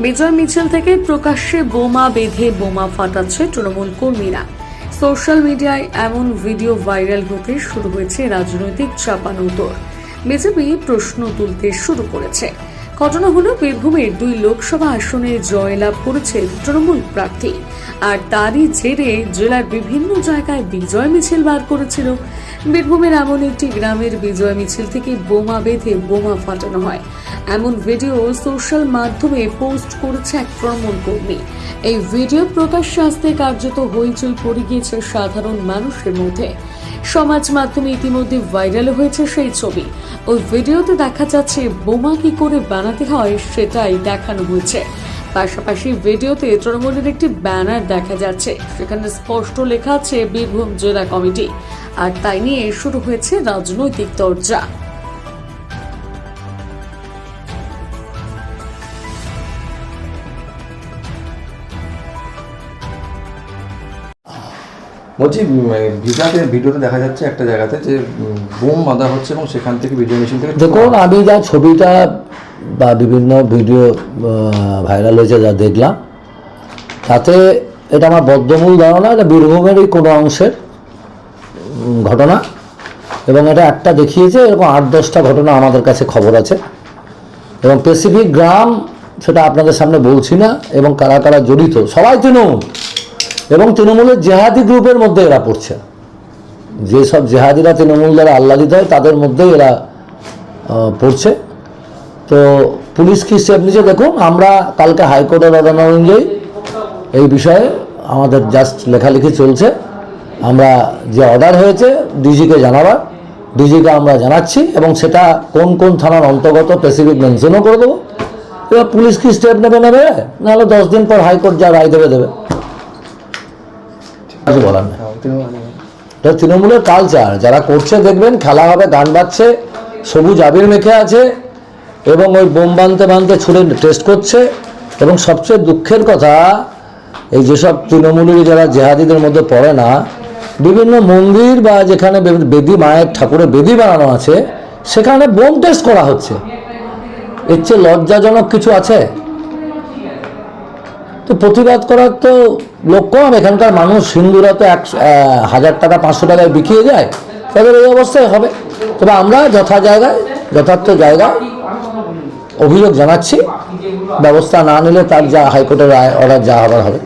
বিজয় মিছিল থেকে প্রকাশ্যে বোমা বেঁধে বোমা ফাটাচ্ছে তৃণমূল কর্মীরা। সোশ্যাল মিডিয়ায় এমন ভিডিও ভাইরাল হতে শুরু হয়েছে রাজনৈতিক চাপানোতর বিজেপি প্রশ্ন তুলতে শুরু করেছে। ঘটনা হলো বীরভূমের দুই লোকসভা আসনে জয়লাভ করেছে তৃণমূল প্রার্থী। আর তারই জেরে জেলার বিভিন্ন জায়গায় বিজয় মিছিল বার করেছিল। বীরভূমের এমন একটি গ্রামের বিজয় মিছিল থেকে বোমা বেঁধে বোমা ফাটানো হয়। এমন ভিডিও সোশ্যাল মাধ্যমে পোস্ট করেছে এক তৃণমূল কর্মী। এই ভিডিও প্রকাশ্যে আসতে কার্যত হইচই পড়ে গিয়েছে সাধারণ মানুষের মধ্যে। সমাজ মাধ্যমে ইতিমধ্যে ভাইরাল হয়েছে সেই ছবি। ওই ভিডিওতে দেখা যাচ্ছে বোমা কি করে বানাতে হয় সেটাই দেখানো হয়েছে। পাশাপাশি ভিডিওতে তৃণমূলের একটি ব্যানার দেখা যাচ্ছে। সেখানে স্পষ্ট লেখা আছে, বীরভূম জেলা কমিটি। আর তাই নিয়ে শুরু হয়েছে রাজনৈতিক চর্চা। বলছি ভিসাতে ভিডিওতে দেখা যাচ্ছে একটা জায়গাতে যে বোম বাঁধা হচ্ছে এবং সেখান থেকে ভিডিও মেশিন থেকে দেখুন আমি যা ছবিটা বা বিভিন্ন ভিডিও ভাইরাল হয়েছে যা দেখলাম তাতে এটা আমার বদ্ধমূল ধারণা এটা বীরভূমেরই কোনো অংশের ঘটনা এবং এটা একটা দেখিয়েছে এরকম আট দশটা ঘটনা আমাদের কাছে খবর আছে। এবং স্পেসিফিক গ্রাম সেটা আপনাদের সামনে বলছি না এবং কারা কারা জড়িত সবাই তৃণমূল। এবং তৃণমূলের জেহাদি গ্রুপের মধ্যে এরা পড়ছে। যেসব জেহাদিরা তৃণমূল দ্বারা আহ্লাদিত হয়, তাদের মধ্যেই এরা পড়ছে। তো পুলিশ কি স্টেপ নিচ্ছে দেখুন, আমরা কালকে হাইকোর্টের অর্ডার অনুযায়ী এই বিষয়ে আমাদের জাস্ট লেখালেখি চলছে। আমরা যে অর্ডার হয়েছে, ডিজিকে জানাবার। ডিজিকে আমরা জানাচ্ছি এবং সেটা কোন কোন থানার অন্তর্গত স্পেসিফিক মেনশনও করে দেবো। এবার পুলিশ কি স্টেপ নেবে নেবে? নাহলে দশ দিন পর হাইকোর্ট যা রায় দেবে দেবে। কিছু বলার নেই। এটা তৃণমূলের কালচার যারা করছে দেখবেন খেলা হবে গান বাজছে সবুজ আবির মেখে আছে এবং ওই বোম বানতে বানতে ছুড়ে টেস্ট করছে এবং সবচেয়ে দুঃখের কথা এই যেসব তৃণমূলের যারা জেহাদিদের মধ্যে পড়ে না বিভিন্ন মন্দির বা যেখানে বেদি মায়ের ঠাকুরের বেদি বানানো আছে সেখানে বোম টেস্ট করা হচ্ছে। এর চেয়ে লজ্জাজনক কিছু আছে? তো প্রতিবাদ করার তো লক্ষ্য কম, এখানকার মানুষ হিন্দুরা তো এক হাজার টাকা, পাঁচশো টাকায় বিকিয়ে যায়, তাদের এই অবস্থায় হবে। তবে আমরা যথা জায়গায়, যথার্থ জায়গায় অভিযোগ জানাচ্ছি। ব্যবস্থা না নিলে তার যা হাইকোর্টের অর্ডার যা হবার হবে।